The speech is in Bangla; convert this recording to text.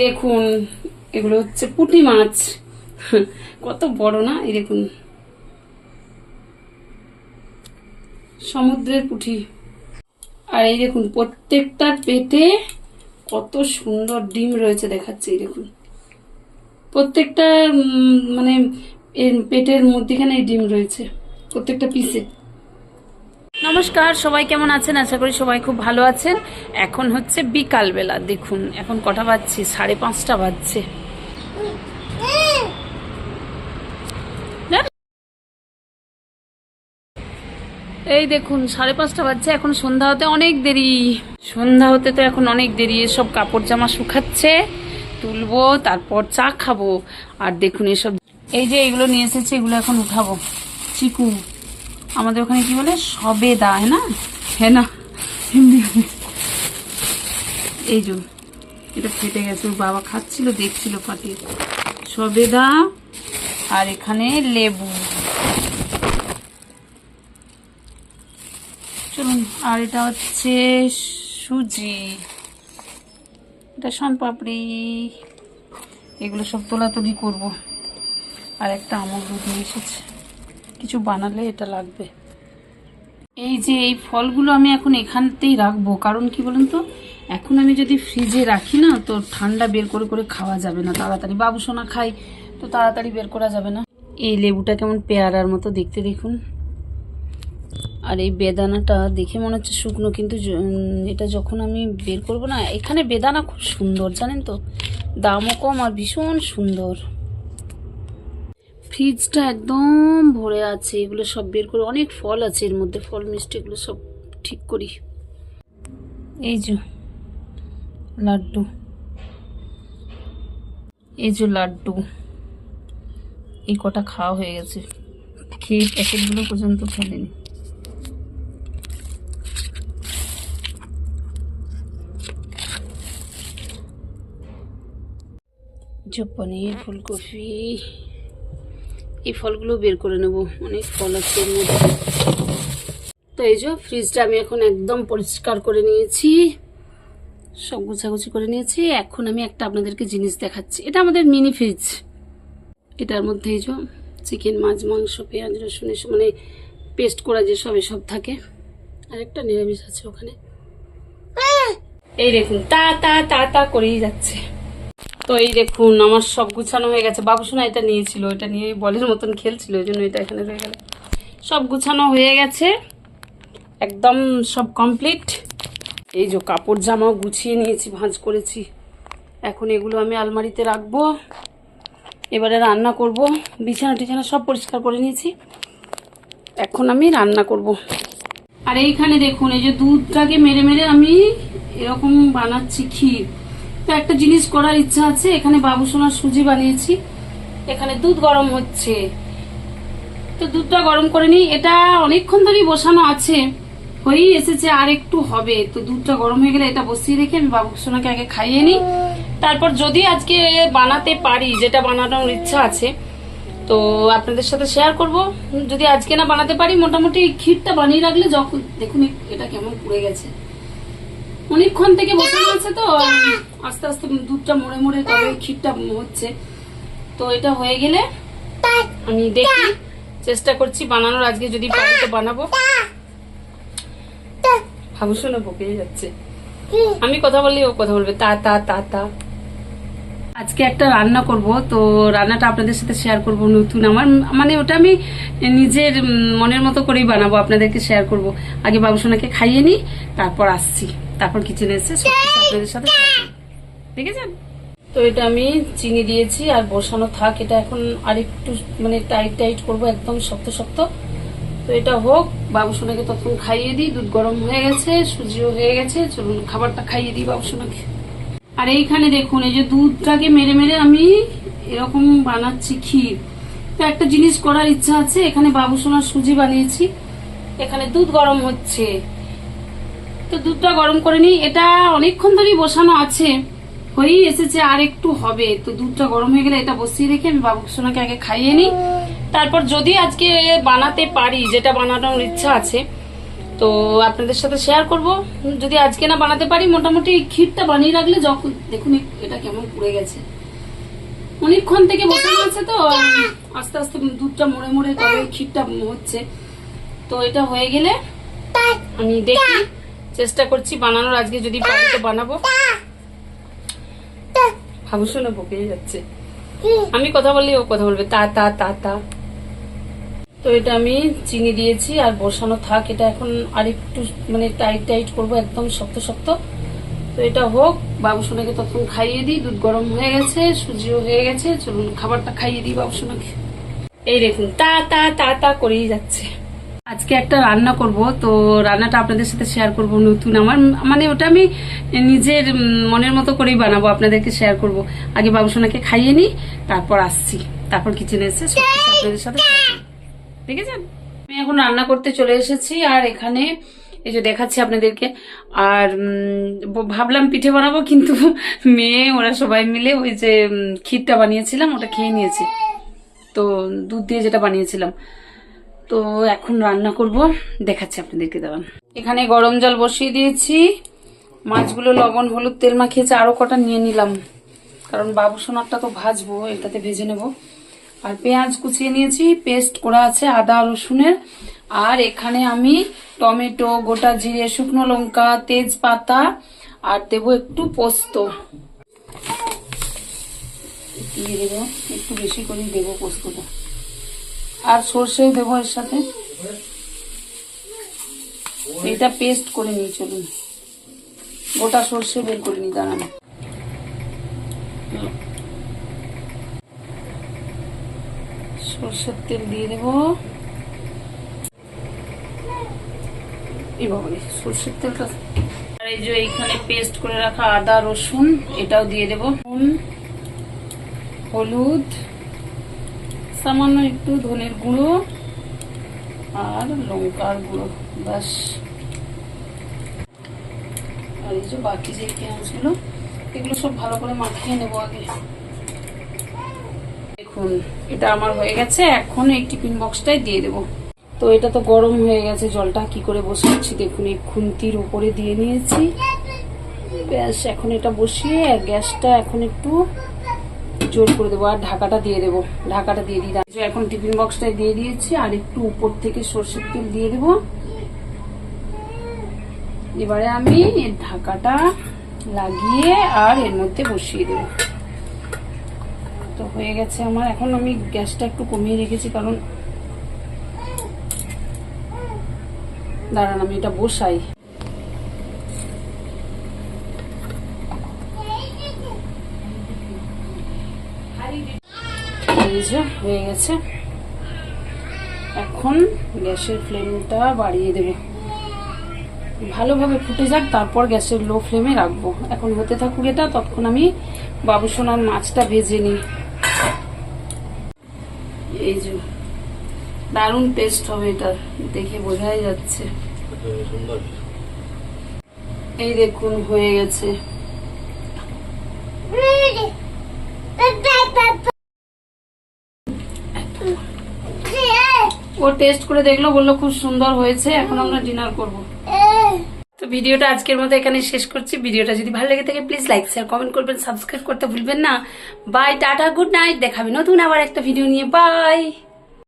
দেখুন, এগুলো হচ্ছে পুঁটি মাছ। কত বড় না? এই দেখুন। সমুদ্রের পুঁটি। আর এই দেখুন, প্রত্যেকটা পেটে কত সুন্দর ডিম রয়েছে দেখাচ্ছে, এই দেখুন। প্রত্যেকটা মানে এর পেটের মধ্যেখানে ডিম রয়েছে, প্রত্যেকটা পিসে নমস্কার, সবাই কেমন আছেন? আশা করি সবাই খুব ভালো আছেন। এখন হচ্ছে বিকালবেলা, দেখুন, এখন কটা বাজছে? সাড়ে পাঁচটা বাজছে। এই দেখুন, সাড়ে পাঁচটা বাজছে, এখন সন্ধ্যা হতে অনেক দেরি। সন্ধ্যা হতে তো এখন অনেক দেরি, এসব কাপড় জামা শুকাচ্ছে, তুলবো, তারপর চা খাব। আর দেখুন, এসব এই যে এগুলো নিয়ে এসেছে, এগুলো এখন উঠাবো। চিকু। আমাদের ওখানে কি বলে? সবেদা হ্যাঁ না? হ্যাঁ না এই যে, এটা ফেটে গেছে বাবা খাচ্ছিল, দেখছিল ফাটিয়ে সবেদা, আর এখানে লেবু। চলুন, আর এটা হচ্ছে সুজি। এটা পাপড়ি। এগুলো সব তোলাতুলি করব। আর একটা আমল দুধ নিয়ে এসেছে। কিছু বানালে এটা লাগবে। এই যে এই ফলগুলো আমি এখন এখানতেই রাখব, কারণ কি বলুন তো এখন আমি যদি ফ্রিজে রাখি না, তো ঠান্ডা বের করে করে খাওয়া যাবে না। তাড়াতাড়ি বাবু সোনা খাই, তো তাড়াতাড়ি বের করা যাবে না। এই লেবুটা কেমন পেয়ারার মতো দেখতে দেখুন। আর এই বেদানাটা দেখে মনে হচ্ছে শুকনো, কিন্তু এটা যখন আমি বের করব না, এখানে বেদানা খুব সুন্দর, জানেন তো? দামও কম আর ভীষণ সুন্দর। ফ্রিজটা একদম ভরে আছে। এগুলো সব বের করে অনেক ফল আছে এর মধ্যে। ফল, মিষ্টি এগুলো সব ঠিক করি। এই যে, লাড্ডু। এই যে লাড্ডু। এই কটা খাওয়া হয়ে গেছে। খেয়ে প্যাকেটগুলো পর্যন্ত ফেলেনি পনির ফুলকপি। এই ফলগুলো বের করে নেব। অনেক ফল আছে এর মধ্যে। তো এই যে ফ্রিজটা আমি এখন একদম পরিষ্কার করে নিয়েছি। সব গুছাগুছি করে নিয়েছি। এখন আমি একটা আপনাদেরকে জিনিস দেখাচ্ছি। এটা আমাদের মিনি ফ্রিজ এটার মধ্যে এই যে চিকেন মাছ, মাংস, পেঁয়াজ, রসুন এসব মানে পেস্ট করা যে সব এসব থাকে। আর একটা নিরামিষ আছে ওখানে। এই দেখুন, তা তা তা তা করেই যাচ্ছে। তো এই দেখুন, আমার সব গুছানো হয়ে গেছে। বাবুসোনা এটা নিয়েছিল, এটা নিয়ে বলের মতন খেলছিল ওই জন্য এটা এখানে রয়ে গেল। সব গুছানো হয়ে গেছে, একদম সব কমপ্লিট এই যে কাপড় জামাও গুছিয়ে নিয়েছি, ভাঁজ করেছি। এখন এগুলো আমি আলমারিতে রাখব। এবারে রান্না করব। বিছানা টিছানা সব পরিষ্কার করে নিয়েছি। এখন আমি রান্না করব। আর এইখানে দেখুন, এই যে দুধটাকে মেরে মেরে আমি এরকম বানাচ্ছি ক্ষীর। একটা জিনিস করার ইচ্ছা আছে। এখানে বাবুসোনার সুজি বানিয়েছি। এখানে দুধ গরম হচ্ছে। তো দুধটা গরম করে নিই। এটা অনেকক্ষণ ধরেই বসানো আছে। হয়েই এসেছে, আর একটু হবে। তো দুধটা গরম হয়ে গেলে এটা বসিয়ে রেখে আমি বাবুসোনাকে আগে খাইয়ে নিই। তারপর যদি আজকে বানাতে পারি, যেটা বানানোর ইচ্ছা আছে, তো আপনাদের সাথে শেয়ার করব। যদি আজকে না বানাতে পারি, মোটামুটি ক্ষীরটা বানিয়ে রাখলে যখন দেখুন, এটা কেমন পুড়ে গেছে। অনেকক্ষণ থেকে বসানো আছে তো আস্তে আস্তে দুধটা মরে মরে তবে ক্ষীরটা হচ্ছে। তো এটা হয়ে গেলে আমি দেখি চেষ্টা করছি বানানোর আজকে যদি বাড়িতে বানাবো। ভাবু শোনো বকে যাচ্ছে। আমি কথা বললে ও কথা বলবে তা তা তা তা। আজকে একটা রান্না করব তো রান্নাটা আপনাদের সাথে শেয়ার করব নতুন আমার মানে ওটা আমি নিজের মনের মতো করেই বানাবো আপনাদেরকে শেয়ার করব। আগে বাবুসোনাকে খাইয়ে নিই তারপর আসছি। তারপর কিচেনে এসে সব কিছু আপনাদের সাথে। দেখেছেন? তো এটা আমি চিনি দিয়েছি আর বসানো থাক এটা এখন আরেকটু মানে টাইট টাইট করব একদম শক্ত শক্ত। তো এটা হোক বাবুসোনাকে তখন খাইয়ে দিই দুধ গরম হয়ে গেছে সুজিও হয়ে গেছে চলুন খাবারটা খাইয়ে দিই বাবুসোনাকে আর এইখানে দেখুন এই যে দুধটাকে মেরে মেরে আমি এরকম বানাচ্ছি ক্ষীর। তো একটা জিনিস করার ইচ্ছা আছে এখানে বাবুসোনার সুজি বানিয়েছি। এখানে দুধ গরম হচ্ছে। তো দুধটা গরম করে নিই। এটা অনেকক্ষণ ধরেই বসানো আছে। হয়েই এসেছে আর একটু হবে। তো দুধটা গরম হয়ে গেলে এটা বসিয়ে রেখে আমি বাবু সোনাকে আগে খাইয়ে নিই। তারপর যদি আজকে বানাতে পারি, যেটা বানানোর ইচ্ছা আছে, তো আপনাদের সাথে শেয়ার করব। যদি আজকে না বানাতে পারি, মোটামুটি ক্ষীরটা বানিয়ে রাখলে যখন, দেখুন এটা কেমন পুড়ে গেছে। অনেকক্ষণ থেকে বসানো আছে তো আস্তে আস্তে দুধটা মরে মরে ক্ষীরটা হচ্ছে। তো এটা হয়ে গেলে আমি দেখি। চেষ্টা করছি বানানোর, আজকে যদি পারি তো বানাবো। ভাবু, শোনা বকে যাচ্ছে। আমি কথা বললে ও কথা বলবে, তা তা তা তা। তো এটা আমি চিনি দিয়েছি আর বসানো থাক, এটা এখন আরেকটু মানে টাইট টাইট করব, একদম শক্ত শক্ত। তো এটা হোক, বাবু সোনাকে তখন খাইয়ে দিই, দুধ গরম হয়ে গেছে, সুজিও হয়ে গেছে, চলুন খাবারটা খাইয়ে দিই বাবু সোনাকে। এই দেখুন, তা তা তা তা করেই যাচ্ছে। আজকে একটা রান্না করব। তো রান্নাটা আপনাদের সাথে শেয়ার করব নতুন আমার। মানে ওটা আমি নিজের মনের মতো করেই বানাবো আপনাদেরকে শেয়ার করব। আগে বাবু সোনাকে খাইয়ে নিই তারপর আসছি। তারপর কিচেনে এসে সব কিছু আপনাদের সাথে দেখেছেন? আমি এখন রান্না করতে চলে এসেছি আর এখানে এই যে দেখাচ্ছি আপনাদেরকে। আর ভাবলাম পিঠে বানাবো কিন্তু মেয়ে ওরা সবাই মিলে ওই যে ক্ষীরটা বানিয়েছিলাম ওটা খেয়ে নিয়েছে। তো দুধ দিয়ে যেটা বানিয়েছিলাম। তো এখন রান্না করব, দেখাচ্ছি আপনাদেরকে দাঁড়ান এখানে গরম জল বসিয়ে দিয়েছি। মাছগুলো লবণ, হলুদ, তেল মাখিয়েছে, আরও কটা নিয়ে নিলাম। কারণ বাবু সোনারটা তো ভাজবো, এটাতে ভেজে নেব। আর পেঁয়াজ কুচিয়ে নিয়েছি, পেস্ট করা আছে আদা, রসুনের। আর এখানে আমি টমেটো, গোটা জিরে, শুকনো লঙ্কা, তেজপাতা, আর দেবো একটু পোস্ত। দিয়ে দেবো, একটু বেশি করেই দেবো পোস্তটা। আর সর্ষেও দেবো এর সাথে। এটা পেস্ট করে নিই, চলুন। গোটা সর্ষে বের করে নিই, দাঁড়ান। সর্ষের তেল দিয়ে দেব। সর্ষের তেলটা। এই যে এইখানে পেস্ট করে রাখা আদা, রসুন, এটাও দিয়ে দেবো। হলুদ সামান্য একটু ধনের গুঁড়ো আর লঙ্কার গুঁড়ো, ব্যাস। আর এই যে বাকি যে পেঁয়াজগুলো এগুলো সব ভালো করে মাখিয়ে নেব আগে। দেখুন, এটা আমার হয়ে গেছে, এখন এই টিফিন বক্সটাই দিয়ে দেবো। তো এটা তো গরম হয়ে গেছে, জলটা কি করে বসাচ্ছি দেখুন, এই খুন্তির উপরে দিয়ে নিয়েছি। ব্যাস, এখন এটা বসিয়ে গ্যাসটা এখন একটু জোর করে দেবো, আর ঢাকাটা দিয়ে দেবো, ঢাকাটা দিয়ে দিই। এখন টিফিন বক্সটা দিয়ে দিয়েছি, আর একটু উপর থেকে সর্ষের তেল দিয়ে দেবো। এবারে আমি এর ঢাকাটা লাগিয়ে আর এর মধ্যে বসিয়ে দেবো। তো হয়ে গেছে আমার। এখন আমি গ্যাসটা একটু কমিয়ে রেখেছি, কারণ দাঁড়ান, আমি এটা বসাই। এই যে হয়ে গেছে। এখন গ্যাসের ফ্লেমটা বাড়িয়ে দেব। ভালোভাবে ফুটে যাক তারপর গ্যাসের লো ফ্লেমে রাখব। এখন হতে থাকুক এটা তখন আমি বাবু সোনার মাছটা ভেজে নিই। এই যে দারুণ টেস্ট হবে এটা দেখে বোঝাই যাচ্ছে। এই দেখুন হয়ে গেছে। ও টেস্ট করে দেখল, বলল খুব সুন্দর হয়েছে, এখন আমরা ডিনার করব। তো ভিডিওটা আজকের মতো এখানে শেষ করছি। ভিডিওটা যদি ভালো লেগে থাকে প্লিজ লাইক শেয়ার কমেন্ট করবেন সাবস্ক্রাইব করতে ভুলবেন না। বাই টাটা গুড নাইট দেখাবে নতুন আবার একটা ভিডিও নিয়ে। বাই